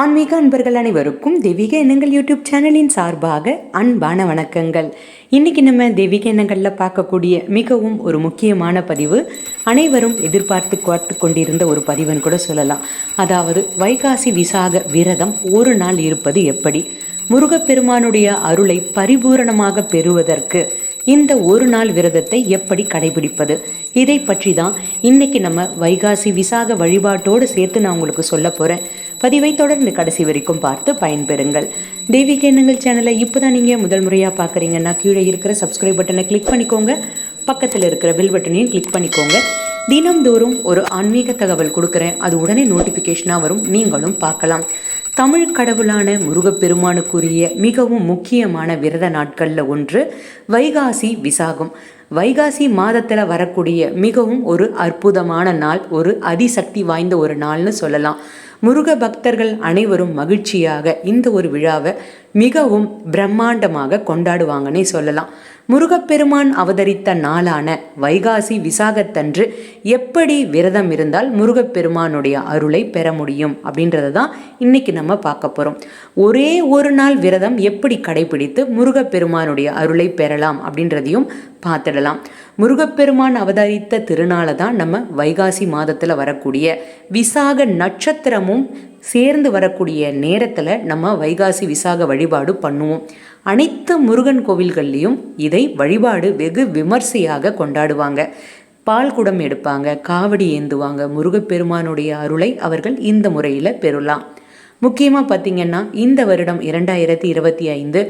ஆன்மீக அன்பர்கள் அனைவருக்கும் தெய்வீக எண்ணங்கள் யூடியூப் சேனலின் சார்பாக அன்பான வணக்கங்கள். இன்றைக்கி நம்ம தெய்வீக எண்ணங்களில் பார்க்கக்கூடிய மிகவும் ஒரு முக்கியமான பதிவு அனைவரும் எதிர்பார்த்து காத்து கொண்டிருந்த ஒரு பதிவுன்னு கூட சொல்லலாம். அதாவது வைகாசி விசாக விரதம் ஒரு நாள் இருப்பது எப்படி? முருகப்பெருமானுடைய அருளை பரிபூரணமாக பெறுவதற்கு இந்த ஒரு நாள் விரதத்தை எப்படி கடைபிடிப்பது? இதை பற்றி தான் இன்னைக்கு நம்ம வைகாசி விசாக வழிபாட்டோடு சேர்த்து நான் உங்களுக்கு சொல்ல போகிறேன் பதிவை தொடர்ந்து கடைசி வரைக்கும் பார்த்து பயன்பெறுங்கள். தெய்வீக எண்ணங்கள் சேனலை இப்போ தான் நீங்கள் முதல் முறையாக பார்க்குறீங்கன்னா கீழே இருக்கிற சப்ஸ்கிரைப் பட்டனை கிளிக் பண்ணிக்கோங்க. பக்கத்தில் இருக்கிற பெல் பட்டனையும் கிளிக் பண்ணிக்கோங்க. தினம்தோறும் ஒரு ஆன்மீக தகவல் கொடுக்குறேன். அது உடனே நோட்டிஃபிகேஷனாக வரும். நீங்களும் பார்க்கலாம். தமிழ் கடவுளான முருகப்பெருமானுக்குரிய மிகவும் முக்கியமான விரத நாட்களில் ஒன்று வைகாசி விசாகம். வைகாசி மாதத்தில் வரக்கூடிய மிகவும் ஒரு அற்புதமான நாள் ஒரு அதிசக்தி வாய்ந்த ஒரு நாள்னு சொல்லலாம். முருக பக்தர்கள் அனைவரும் மகிழ்ச்சியாக இந்த ஒரு விழாவை மிகவும் பிரம்மாண்டமாக கொண்டாடுவாங்கன்னே சொல்லலாம். முருகப்பெருமான் அவதரித்த நாளான வைகாசி விசாகத்தன்று எப்படி விரதம் இருந்தால் முருகப்பெருமானுடைய அருளை பெற முடியும் அப்படின்றத தான் இன்னைக்கு நம்ம பார்க்க போகிறோம் ஒரே ஒரு நாள் விரதம் எப்படி கடைபிடித்து முருகப்பெருமானுடைய அருளை பெறலாம் அப்படின்றதையும் பார்த்துடலாம். முருகப்பெருமான் அவதரித்த திருநாளை தான் நம்ம வைகாசி மாதத்தில் வரக்கூடிய விசாக நட்சத்திரமும் சேர்ந்து வரக்கூடிய நேரத்தில் நம்ம வைகாசி விசாக வழிபாடு பண்ணுவோம். அனைத்து முருகன் கோவில்கள்லேயும் இதை வழிபாடு வெகு விமர்சையாக கொண்டாடுவாங்க. பால் குடம் எடுப்பாங்க காவடி ஏந்துவாங்க முருகப்பெருமானுடைய அருளை அவர்கள் இந்த முறையில் பெறலாம். முக்கியமாக பார்த்திங்கன்னா இந்த வருடம் இரண்டாயிரத்தி இருபத்தி ஐந்து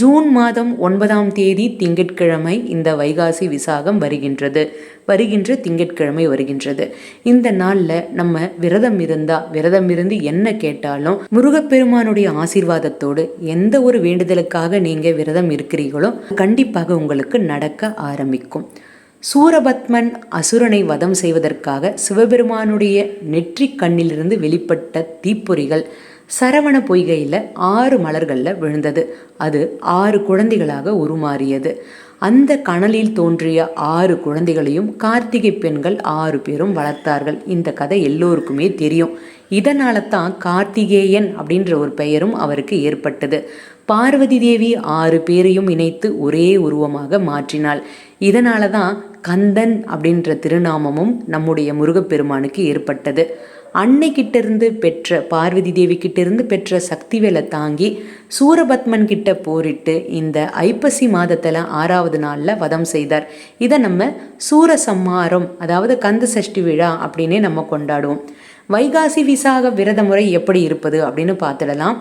ஜூன் மாதம் ஒன்பதாம் தேதி திங்கட்கிழமை இந்த வைகாசி விசாகம் வருகின்றது. வருகின்ற திங்கட்கிழமை வருகின்றது. இந்த நாளில் நம்ம விரதம் இருந்தால் விரதம் இருந்து என்ன கேட்டாலும் முருகப்பெருமானுடைய ஆசீர்வாதத்தோடு எந்த ஒரு வேண்டுதலுக்காக நீங்கள் விரதம் இருக்கிறீர்களோ கண்டிப்பாக உங்களுக்கு நடக்க ஆரம்பிக்கும். சூரபத்மன் அசுரனை வதம் செய்வதற்காக சிவபெருமானுடைய நெற்றிக் கண்ணிலிருந்து வெளிப்பட்ட தீப்பொறிகள் சரவண பொய்கையில் ஆறு மலர்களில் விழுந்தது. அது ஆறு குழந்தைகளாக உருமாறியது. அந்த கணலில் தோன்றிய ஆறு குழந்தைகளையும் கார்த்திகை பெண்கள் ஆறு பேரும் வளர்த்தார்கள். இந்த கதை எல்லோருக்குமே தெரியும். இதனால தான் கார்த்திகேயன் அப்படின்ற ஒரு பெயரும் அவருக்கு ஏற்பட்டது. பார்வதி தேவி ஆறு பேரையும் இணைத்து ஒரே உருவமாக மாற்றினாள். இதனால தான் கந்தன் அப்படின்ற திருநாமமும் நம்முடைய முருகப்பெருமானுக்கு ஏற்பட்டது. அன்னை கிட்டேருந்து பெற்ற பார்வதி தேவி கிட்ட இருந்து பெற்ற சக்திவேலை தாங்கி சூரபத்மன் கிட்ட போரிட்டு இந்த ஐப்பசி மாதத்தில் ஆறாவது நாளில் வதம் செய்தார். இதை நம்ம சூரசம்மாரம் அதாவது கந்த சஷ்டி விழா அப்படின்னே நம்ம கொண்டாடுவோம். வைகாசி விசாக விரத முறை எப்படி இருப்பது அப்படின்னு பார்த்துடலாம்.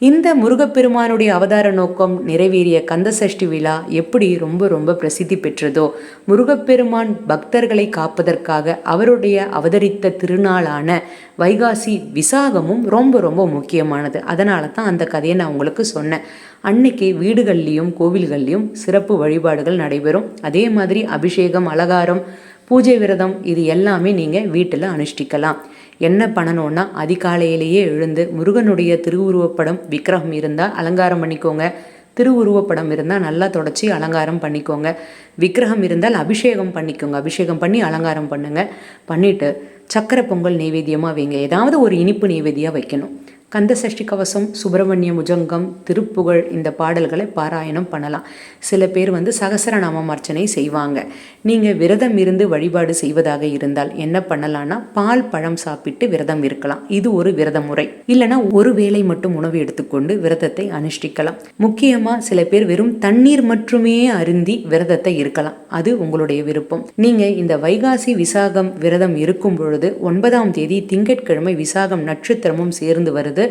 இந்த முருகப்பெருமானுடைய அவதார நோக்கம் நிறைவேறிய கந்தசஷ்டி விழா எப்படி ரொம்ப ரொம்ப பிரசித்தி பெற்றதோ முருகப்பெருமான் பக்தர்களை காப்பதற்காக அவருடைய அவதரித்த திருநாளான வைகாசி விசாகமும் ரொம்ப ரொம்ப முக்கியமானது. அதனால தான் அந்த கதையை நான் உங்களுக்கு சொன்னேன். அன்னைக்கு வீடுகள்லேயும் கோவில்கள்லேயும் சிறப்பு வழிபாடுகள் நடைபெறும். அதே மாதிரி அபிஷேகம் அலங்காரம் பூஜை விரதம் இது எல்லாமே நீங்கள் வீட்டில் அனுஷ்டிக்கலாம். என்ன பண்ணணும்னா அதிகாலையிலேயே எழுந்து முருகனுடைய திருவுருவப்படம் விக்கிரகம் இருந்தால் அலங்காரம் பண்ணிக்கோங்க. திருவுருவப்படம் இருந்தால் நல்லா தொடச்சி அலங்காரம் பண்ணிக்கோங்க. விக்கிரகம் இருந்தால் அபிஷேகம் பண்ணிக்கோங்க. அபிஷேகம் பண்ணி அலங்காரம் பண்ணுங்கள் பண்ணிவிட்டு சக்கரை பொங்கல் நைவேத்தியமாக வைங்க. ஏதாவது ஒரு இனிப்பு நைவேத்தியாக வைக்கணும். கந்த சஷ்டி கவசம் சுப்பிரமணிய முஜங்கம் திருப்புகழ் இந்த பாடல்களை பாராயணம் பண்ணலாம். சில பேர் வந்து சகசரநாமம் அர்ச்சனை செய்வாங்க. நீங்கள் விரதம் இருந்து வழிபாடு செய்வதாக இருந்தால் என்ன பண்ணலான்னா பால் பழம் சாப்பிட்டு விரதம் இருக்கலாம். இது ஒரு விரத முறை. இல்லைனா ஒரு வேளை மட்டும் உணவு எடுத்துக்கொண்டு விரதத்தை அனுஷ்டிக்கலாம். முக்கியமாக சில பேர் வெறும் தண்ணீர் மட்டுமே அருந்தி விரதத்தை இருக்கலாம். அது உங்களுடைய விருப்பம். நீங்கள் இந்த வைகாசி விசாகம் விரதம் இருக்கும் பொழுது ஒன்பதாம் தேதி திங்கட்கிழமை விசாகம் நட்சத்திரமும் சேர்ந்து வருது. வருது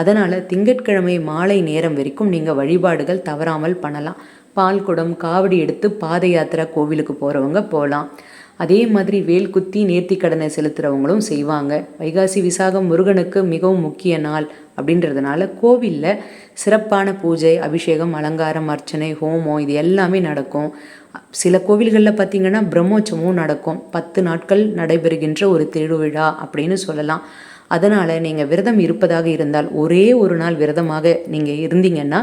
அதனால் திங்கட்கிழமை மாலை நேரம் வரைக்கும் நீங்கள் வழிபாடுகள் தவறாமல் பண்ணலாம். பால் குடம் காவடி எடுத்து பாத யாத்திரை கோவிலுக்கு போகிறவங்க போகலாம் அதே மாதிரி வேல் குத்தி நேர்த்தி கடனை செலுத்துகிறவங்களும் செய்வாங்க. வைகாசி விசாகம் முருகனுக்கு மிகவும் முக்கிய நாள் அப்படின்றதுனால கோவிலில் சிறப்பான பூஜை அபிஷேகம் அலங்காரம் அர்ச்சனை ஹோமம் இது எல்லாமே நடக்கும். சில கோவில்களில் பார்த்திங்கன்னா பிரம்மோற்சவமும் நடக்கும். பத்து நாட்கள் நடைபெறுகின்ற ஒரு திருவிழா அப்படின்னு சொல்லலாம். அதனால் நீங்கள் விரதம் இருப்பதாக இருந்தால் ஒரே ஒரு நாள் விரதமாக நீங்கள் இருந்தீங்கன்னா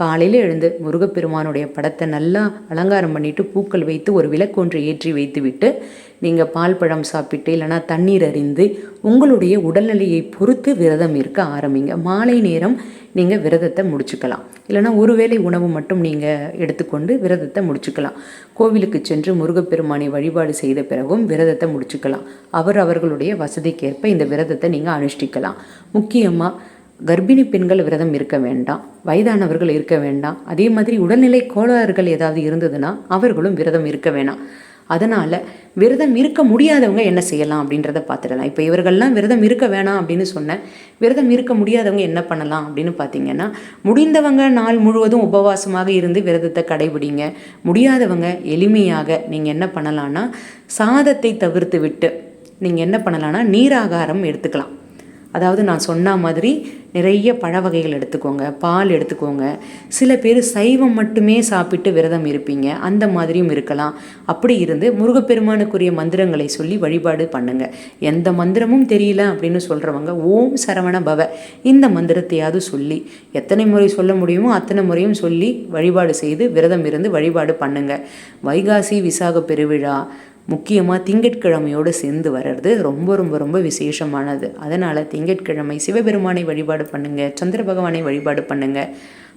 காலையில் எழுந்து முருகப்பெருமானுடைய படத்தை நல்லா அலங்காரம் பண்ணிட்டு பூக்கள் வைத்து ஒரு விளக்கொன்று ஏற்றி வைத்துவிட்டு நீங்கள் பால் பழம் சாப்பிட்டு இல்லைனா தண்ணீர் அறிந்து உங்களுடைய உடல்நிலையை பொறுத்து விரதம் இருக்க ஆரம்பிங்க. மாலை நேரம் நீங்கள் விரதத்தை முடிச்சுக்கலாம். இல்லைனா ஒருவேளை உணவு மட்டும் நீங்கள் எடுத்துக்கொண்டு விரதத்தை முடிச்சுக்கலாம். கோவிலுக்கு சென்று முருகப்பெருமானை வழிபாடு செய்த பிறகும் விரதத்தை முடிச்சுக்கலாம். அவர் அவர்களுடைய வசதிக்கேற்ப இந்த விரதத்தை நீங்கள் அனுஷ்டிக்கலாம். முக்கியமாக கர்ப்பிணி பெண்கள் விரதம் இருக்க வேண்டாம் வயதானவர்கள் இருக்க வேண்டாம். அதே மாதிரி உடல்நிலை கோளாறுகள் ஏதாவது இருந்ததுன்னா அவர்களும் விரதம் இருக்க வேணாம். அதனால் விரதம் இருக்க முடியாதவங்க என்ன செய்யலாம் அப்படின்றத பார்த்துடலாம் இப்போ இவர்கள்லாம் விரதம் இருக்க வேணாம் அப்படின்னு சொன்னேன் விரதம் இருக்க முடியாதவங்க என்ன பண்ணலாம் அப்படின்னு பார்த்தீங்கன்னா முடிந்தவங்க நாள் முழுவதும் உபவாசமாக இருந்து விரதத்தை கடைபிடிங்க. முடியாதவங்க எளிமையாக நீங்கள் என்ன பண்ணலான்னா சாதத்தை தவிர்த்து விட்டு நீங்கள் என்ன பண்ணலான்னா நீராகாரம் எடுத்துக்கலாம். அதாவது நான் சொன்ன மாதிரி நிறைய பழ வகைகள் எடுத்துக்கோங்க பால் எடுத்துக்கோங்க. சில பேர் சைவம் மட்டுமே சாப்பிட்டு விரதம் இருப்பீங்க அந்த மாதிரியும் இருக்கலாம். அப்படி இருந்து முருகப்பெருமானுக்குரிய மந்திரங்களை சொல்லி வழிபாடு பண்ணுங்க. எந்த மந்திரமும் தெரியல அப்படின்னு சொல்கிறவங்க ஓம் சரவண பவ இந்த மந்திரத்தையாவது சொல்லி எத்தனை முறை சொல்ல முடியுமோ அத்தனை முறையும் சொல்லி வழிபாடு செய்து விரதம் இருந்து வழிபாடு பண்ணுங்க. வைகாசி விசாக பெருவிழா முக்கியமாக திங்கட்கிழமையோடு சேர்ந்து வர்றது ரொம்ப ரொம்ப ரொம்ப விசேஷமானது. அதனால் திங்கட்கிழமை சிவபெருமானை வழிபாடு பண்ணுங்கள் சந்திர பகவானை வழிபாடு பண்ணுங்கள்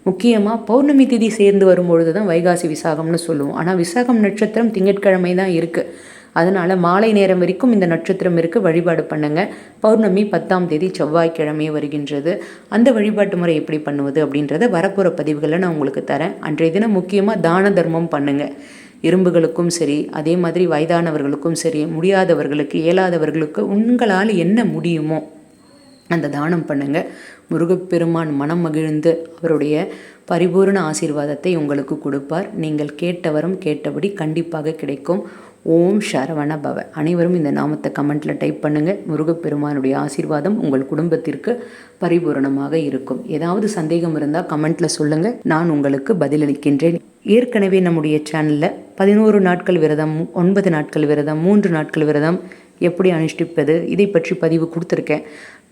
முக்கியமாக பௌர்ணமி திதி சேர்ந்து வரும்பொழுது தான் வைகாசி விசாகம்னு சொல்லுவோம். ஆனால் விசாகம் நட்சத்திரம் திங்கட்கிழமை தான் இருக்குது அதனால் மாலை நேரம் வரைக்கும் இந்த நட்சத்திரம் இருக்குது வழிபாடு பண்ணுங்கள் பௌர்ணமி பத்தாம் தேதி செவ்வாய்க்கிழமை வருகின்றது. அந்த வழிபாட்டு முறை எப்படி பண்ணுவது அப்படின்றத வரப்போகிற பதிவுகளை நான் உங்களுக்கு தரேன். அன்றைய தினம் முக்கியமாக தான தர்மம் பண்ணுங்கள் இரும்புகளுக்கும் சரி அதே மாதிரி வயதானவர்களுக்கும் சரி முடியாதவர்களுக்கு இயலாதவர்களுக்கு உங்களால் என்ன முடியுமோ அந்த தானம் பண்ணுங்க. முருகப்பெருமான் மனம் மகிழ்ந்து அவருடைய பரிபூர்ண ஆசீர்வாதத்தை உங்களுக்கு கொடுப்பார். நீங்கள் கேட்டவரும் கேட்டபடி கண்டிப்பாக கிடைக்கும். ஓம் சரவண பவ. அனைவரும் இந்த நாமத்தை கமெண்ட்டில் டைப் பண்ணுங்கள் முருகப்பெருமானுடைய ஆசீர்வாதம் உங்கள் குடும்பத்திற்கு பரிபூரணமாக இருக்கும். ஏதாவது சந்தேகம் இருந்தால் கமெண்ட்டில் சொல்லுங்கள் நான் உங்களுக்கு பதிலளிக்கின்றேன். ஏற்கனவே நம்முடைய சேனலில் பதினோரு நாட்கள் விரதம் ஒன்பது நாட்கள் விரதம் மூன்று நாட்கள் விரதம் எப்படி அனுஷ்டிப்பது இதை பற்றி பதிவு கொடுத்துருக்கேன்.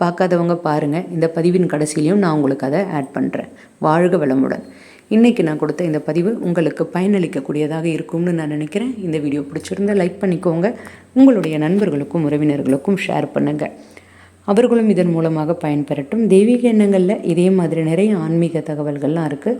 பார்க்காதவங்க பாருங்கள் இந்த பதிவின் கடைசியிலையும் நான் உங்களுக்கு அதை ஆட் பண்ணுறேன் வாழ்க வளமுடன். இன்றைக்கி நான் கொடுத்த இந்த பதிவு உங்களுக்கு பயனளிக்கக்கூடியதாக இருக்கும்னு நான் நினைக்கிறேன். இந்த வீடியோ பிடிச்சிருந்தா லைக் பண்ணிக்கோங்க. உங்களுடைய நண்பர்களுக்கும் உறவினர்களுக்கும் ஷேர் பண்ணுங்கள் அவர்களும் இதன் மூலமாக பயன்பெறட்டும் தெய்வீக எண்ணங்களில் இதே மாதிரி நிறைய ஆன்மீக தகவல்கள்லாம் இருக்குது